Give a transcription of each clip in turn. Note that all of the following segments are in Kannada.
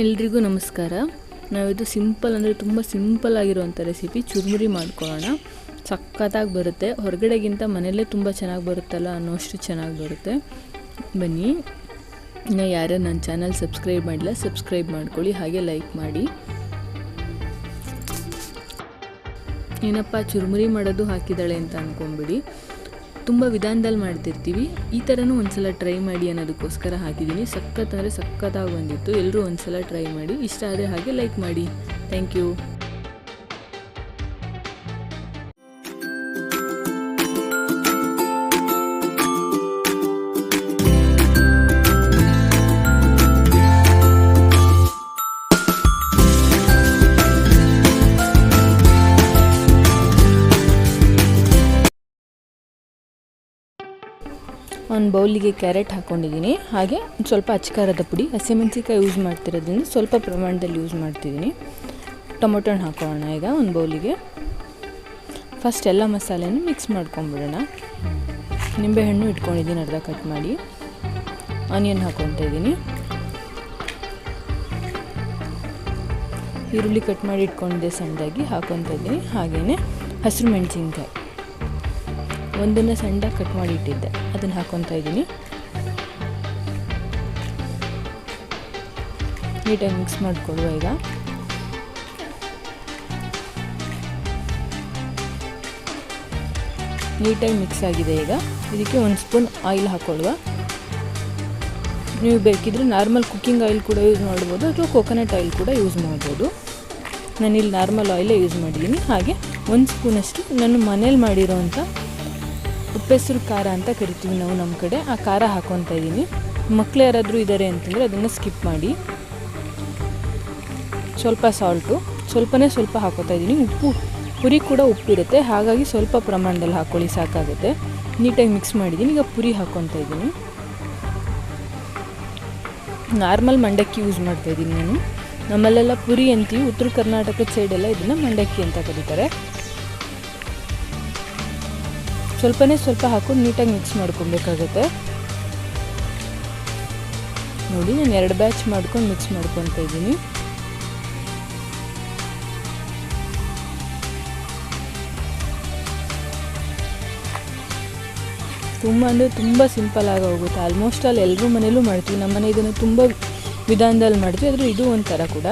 ಎಲ್ರಿಗೂ ನಮಸ್ಕಾರ. ನಾವಿದು ಸಿಂಪಲ್ ಅಂದರೆ ತುಂಬ ಸಿಂಪಲ್ ಆಗಿರುವಂಥ ರೆಸಿಪಿ ಚುರುಮುರಿ ಮಾಡ್ಕೊಳ್ಳೋಣ. ಸಖತ್ತಾಗಿ ಬರುತ್ತೆ. ಹೊರಗಡೆಗಿಂತ ಮನೆಯಲ್ಲೇ ತುಂಬ ಚೆನ್ನಾಗಿ ಬರುತ್ತಲ್ಲ ಅನ್ನೋಷ್ಟು ಚೆನ್ನಾಗಿ ಬರುತ್ತೆ. ಬನ್ನಿ. ಇನ್ನು ಯಾರ್ಯಾರು ನನ್ನ ಚಾನಲ್ ಸಬ್ಸ್ಕ್ರೈಬ್ ಮಾಡಿಲ್ಲ ಸಬ್ಸ್ಕ್ರೈಬ್ ಮಾಡ್ಕೊಳ್ಳಿ, ಹಾಗೆ ಲೈಕ್ ಮಾಡಿ. ಏನಪ್ಪ, ಚುರುಮುರಿ ಮಾಡೋದು ಹಾಕಿದ್ದಾಳೆ ಅಂತ ಅಂದ್ಕೊಂಬಿಡಿ ತುಂಬ ವಿಧಾನದಲ್ಲಿ ಮಾಡ್ತಿರ್ತೀವಿ. ಈ ಥರನೂ ಒಂದ್ಸಲ ಟ್ರೈ ಮಾಡಿ ಅನ್ನೋದಕ್ಕೋಸ್ಕರ ಹಾಕಿದ್ದೀನಿ ಸಖತ್ ಅಂದರೆ ಸಖತ್ತಾಗಿ ಬಂದಿತ್ತು. ಎಲ್ಲರೂ ಒಂದ್ಸಲ ಟ್ರೈ ಮಾಡಿ. ಇಷ್ಟ ಆದರೆ ಹಾಗೆ ಲೈಕ್ ಮಾಡಿ. ಥ್ಯಾಂಕ್ ಯು ಒಂದು ಬೌಲಿಗೆ ಕ್ಯಾರೆಟ್ ಹಾಕ್ಕೊಂಡಿದ್ದೀನಿ ಹಾಗೆ ಸ್ವಲ್ಪ ಅಚ್ಚಕಾರದ ಪುಡಿ ಹಸಿಮೆಣಸಿಕಾಯಿ ಯೂಸ್ ಮಾಡ್ತಿರೋದ್ರಿಂದ ಸ್ವಲ್ಪ ಪ್ರಮಾಣದಲ್ಲಿ ಯೂಸ್ ಮಾಡ್ತಿದ್ದೀನಿ. ಟೊಮೊಟೊ ಹಣ್ಣು ಹಾಕೋಣ ಈಗ ಒಂದು ಬೌಲಿಗೆ. ಫಸ್ಟ್ ಎಲ್ಲ ಮಸಾಲೆನೂ ಮಿಕ್ಸ್ ಮಾಡ್ಕೊಂಬಿಡೋಣ. ನಿಂಬೆಹಣ್ಣು ಇಟ್ಕೊಂಡಿದ್ದೀನಿ ಅರ್ಧ ಕಟ್ ಮಾಡಿ. ಆನಿಯನ್ ಹಾಕ್ಕೊತಾ ಇದ್ದೀನಿ. ಈರುಳ್ಳಿ ಕಟ್ ಮಾಡಿ ಇಟ್ಕೊಂಡಿದ್ದೆ ಸಣ್ಣದಾಗಿ ಹಾಕ್ಕೊತಾ ಇದ್ದೀನಿ. ಹಾಗೆಯೇ ಹಸಿರು ಮೆಣಸಿನ್ಕಾಯಿ. ಒಂದನ್ನು ಸಣ್ಣದಾಗಿ ಕಟ್ ಮಾಡಿ ಇಟ್ಟಿದ್ದೆ. ಅದನ್ನು ಹಾಕ್ಕೊತಾ ಇದ್ದೀನಿ. ನೀಟಾಗಿ ಮಿಕ್ಸ್ ಮಾಡಿಕೊಡುವ ಈಗ. ನೀಟಾಗಿ ಮಿಕ್ಸ್ ಆಗಿದೆ ಈಗ. ಇದಕ್ಕೆ ಒಂದು ಸ್ಪೂನ್ ಆಯಿಲ್ ಹಾಕ್ಕೊಳ್ಳುವ ನೀವು ಬೇಕಿದ್ರೆ ನಾರ್ಮಲ್ ಕುಕ್ಕಿಂಗ್ ಆಯಿಲ್ ಕೂಡ ಯೂಸ್ ಮಾಡ್ಬೋದು, ಅಥವಾ ಕೋಕೋನಟ್ ಆಯಿಲ್ ಕೂಡ ಯೂಸ್ ಮಾಡ್ಬೋದು. ನಾನಿಲ್ಲಿ ನಾರ್ಮಲ್ ಆಯಿಲೇ ಯೂಸ್ ಮಾಡಿದ್ದೀನಿ. ಹಾಗೆ ಒಂದು ಸ್ಪೂನಷ್ಟು ನಾನು ಮನೇಲಿ ಮಾಡಿರೋವಂಥ ಉಪ್ಪೆಸರು ಖಾರ ಅಂತ ಕರಿತೀವಿ ನಾವು ನಮ್ಮ ಕಡೆ. ಆ ಖಾರ ಹಾಕೊತಾ ಇದ್ದೀನಿ ಮಕ್ಕಳು ಯಾರಾದರೂ ಇದ್ದಾರೆ ಅಂತಂದರೆ ಅದನ್ನು ಸ್ಕಿಪ್ ಮಾಡಿ. ಸ್ವಲ್ಪ ಸಾಲ್ಟು ಸ್ವಲ್ಪನೇ ಸ್ವಲ್ಪ ಹಾಕೋತಾ ಇದ್ದೀನಿ ಉಪ್ಪು, ಪುರಿ ಕೂಡ ಉಪ್ಪಿರುತ್ತೆ ಹಾಗಾಗಿ ಸ್ವಲ್ಪ ಪ್ರಮಾಣದಲ್ಲಿ ಹಾಕ್ಕೊಳ್ಳಿ ಸಾಕಾಗುತ್ತೆ. ನೀಟಾಗಿ ಮಿಕ್ಸ್ ಮಾಡಿದ್ದೀನಿ ಈಗ ಪುರಿ ಹಾಕ್ಕೊತಾ ಇದ್ದೀನಿ ನಾರ್ಮಲ್ ಮಂಡಕ್ಕಿ ಯೂಸ್ ಮಾಡ್ತಾ ಇದ್ದೀನಿ ನಾನು. ನಮ್ಮಲ್ಲೆಲ್ಲ ಪುರಿ ಅಂತೀವಿ. ಉತ್ತರ ಕರ್ನಾಟಕದ ಸೈಡೆಲ್ಲ ಇದನ್ನು ಮಂಡಕ್ಕಿ ಅಂತ ಕರೀತಾರೆ. ಸ್ವಲ್ಪನೇ ಸ್ವಲ್ಪ ಹಾಕೊಂಡು ನೀಟಾಗಿ ಮಿಕ್ಸ್ ಮಾಡ್ಕೊಬೇಕಾಗತ್ತೆ. ನೋಡಿ, ನಾನು ಎರಡು ಬ್ಯಾಚ್ ಮಾಡ್ಕೊಂಡು ಮಿಕ್ಸ್ ಮಾಡ್ಕೊತಾ ಇದ್ದೀನಿ. ತುಂಬ ಅಂದರೆ ತುಂಬ ಸಿಂಪಲ್ ಆಗಿ ಹೋಗುತ್ತೆ. ಆಲ್ಮೋಸ್ಟ್ ಅಲ್ಲಿ ಎಲ್ಲರೂ ಮನೇಲೂ ಮಾಡ್ತೀವಿ. ನಮ್ಮ ಮನೆ ಇದನ್ನು ತುಂಬ ವಿಧಾನದಲ್ಲಿ ಮಾಡ್ತೀವಿ. ಆದರೂ ಇದು ಒಂಥರ ಕೂಡ.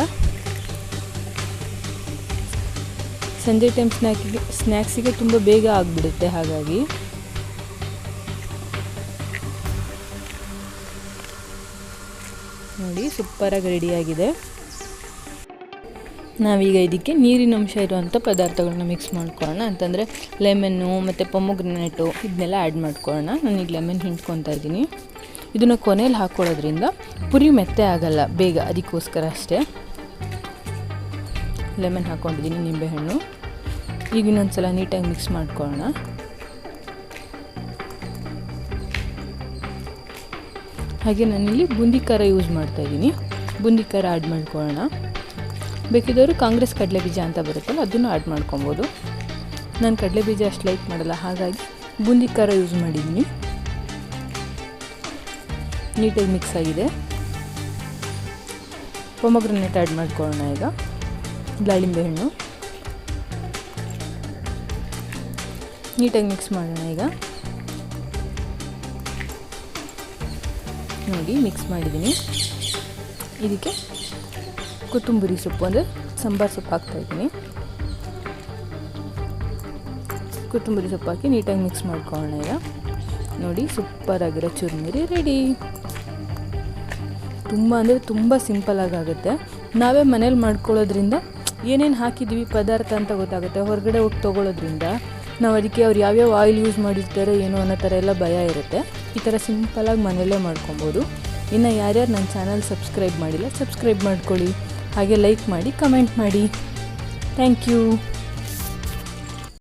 ಸಂಜೆ ಟೈಮ್ ಸ್ನ್ಯಾಕ್ಸಿಗೆ ಸ್ನ್ಯಾಕ್ಸಿಗೆ ತುಂಬ ಬೇಗ ಆಗಿಬಿಡುತ್ತೆ, ಹಾಗಾಗಿ. ನೋಡಿ, ಸೂಪರಾಗಿ ರೆಡಿಯಾಗಿದೆ ನಾವೀಗ ಇದಕ್ಕೆ ನೀರಿನ ಅಂಶ ಇರುವಂಥ ಪದಾರ್ಥಗಳನ್ನ ಮಿಕ್ಸ್ ಮಾಡ್ಕೊಳ್ಳೋಣ. ಅಂತಂದರೆ ಲೆಮನ್ನು ಮತ್ತು ಪೊಮೊಗ್ರನೇಟು ಇದನ್ನೆಲ್ಲ ಆ್ಯಡ್ ಮಾಡ್ಕೊಳ್ಳೋಣ. ನಾನು ಈಗ ಲೆಮನ್ ಹಿಂಡ್ಕೊತಾ ಇದ್ದೀನಿ. ಇದನ್ನು ಕೊನೆಯಲ್ಲಿ ಹಾಕ್ಕೊಳ್ಳೋದ್ರಿಂದ ಪುರಿ ಮೆತ್ತೆ ಆಗಲ್ಲ, ಬೇಗ. ಅದಕ್ಕೋಸ್ಕರ ಅಷ್ಟೇ. ಲೆಮನ್ ಹಾಕ್ಕೊಂಡಿದ್ದೀನಿ ನಿಂಬೆಹಣ್ಣು. ಈಗ ಇನ್ನೊಂದು ಸಲ ನೀಟಾಗಿ ಮಿಕ್ಸ್ ಮಾಡ್ಕೊಳ್ಳೋಣ. ಹಾಗೆ ನಾನಿಲ್ಲಿ ಬೂಂದಿ ಖಾರ ಯೂಸ್ ಮಾಡ್ತಾ ಇದ್ದೀನಿ. ಬೂಂದಿ ಖಾರ ಆ್ಯಡ್ ಮಾಡ್ಕೊಳ್ಳೋಣ. ಬೇಕಿದ್ದವರು ಕಾಂಗ್ರೆಸ್ ಕಡಲೆ ಬೀಜ ಅಂತ ಬರುತ್ತಲ್ಲ, ಅದನ್ನು ಆ್ಯಡ್ ಮಾಡ್ಕೊಬೋದು. ನಾನು ಕಡಲೆ ಬೀಜ ಅಷ್ಟು ಲೈಕ್ ಮಾಡಲ್ಲ, ಹಾಗಾಗಿ ಬೂಂದಿ ಖಾರ ಯೂಸ್ ಮಾಡಿದ್ದೀನಿ. ನೀಟಾಗಿ ಮಿಕ್ಸ್ ಆಗಿದೆ. ಪೊಮೊಗ್ರನೇಟ್ ಆ್ಯಡ್ ಮಾಡ್ಕೊಳ್ಳೋಣ ಈಗ. ದಾಳಿಂಬೆ ಹಣ್ಣು. ನೀಟಾಗಿ ಮಿಕ್ಸ್ ಮಾಡೋಣ ಈಗ. ನೋಡಿ ಮಿಕ್ಸ್ ಮಾಡಿದ್ದೀನಿ. ಇದಕ್ಕೆ ಕೊತ್ತಂಬರಿ ಸೊಪ್ಪು, ಅಂದರೆ ಸಾಂಬಾರು ಸೊಪ್ಪು ಹಾಕ್ತಾಯಿದ್ದೀನಿ ಕೊತ್ತಂಬರಿ ಸೊಪ್ಪು ಹಾಕಿ ನೀಟಾಗಿ ಮಿಕ್ಸ್ ಮಾಡ್ಕೊಳ್ಳೋಣ ಈಗ. ನೋಡಿ ಸೂಪರಾಗಿರೋ ಚುರುಮುರಿ ರೆಡಿ ತುಂಬ ಅಂದರೆ ತುಂಬ ಸಿಂಪಲಾಗಿ ಆಗುತ್ತೆ. ನಾವೇ ಮನೇಲಿ ಮಾಡ್ಕೊಳ್ಳೋದ್ರಿಂದ ಏನೇನು ಹಾಕಿದ್ದೀವಿ ಪದಾರ್ಥ ಅಂತ ಗೊತ್ತಾಗುತ್ತೆ. ಹೊರಗಡೆ ಹೋಗಿ ತೊಗೊಳೋದ್ರಿಂದ ನಾವು ಅದಕ್ಕೆ ಅವ್ರು ಯಾವ್ಯಾವ ಆಯಿಲ್ ಯೂಸ್ ಮಾಡಿರ್ತಾರೆ, ಏನೋ ಅನ್ನೋ ಥರ ಎಲ್ಲ ಭಯ ಇರುತ್ತೆ. ಈ ಥರ ಸಿಂಪಲಾಗಿ ಮನೆಯಲ್ಲೇ ಮಾಡ್ಕೊಬೋದು. ಇನ್ನು ಯಾರ್ಯಾರು ನನ್ನ ಚಾನಲ್ ಸಬ್ಸ್ಕ್ರೈಬ್ ಮಾಡಿಲ್ಲ ಸಬ್ಸ್ಕ್ರೈಬ್ ಮಾಡ್ಕೊಳ್ಳಿ. ಹಾಗೆ ಲೈಕ್ ಮಾಡಿ ಕಮೆಂಟ್ ಮಾಡಿ. Thank you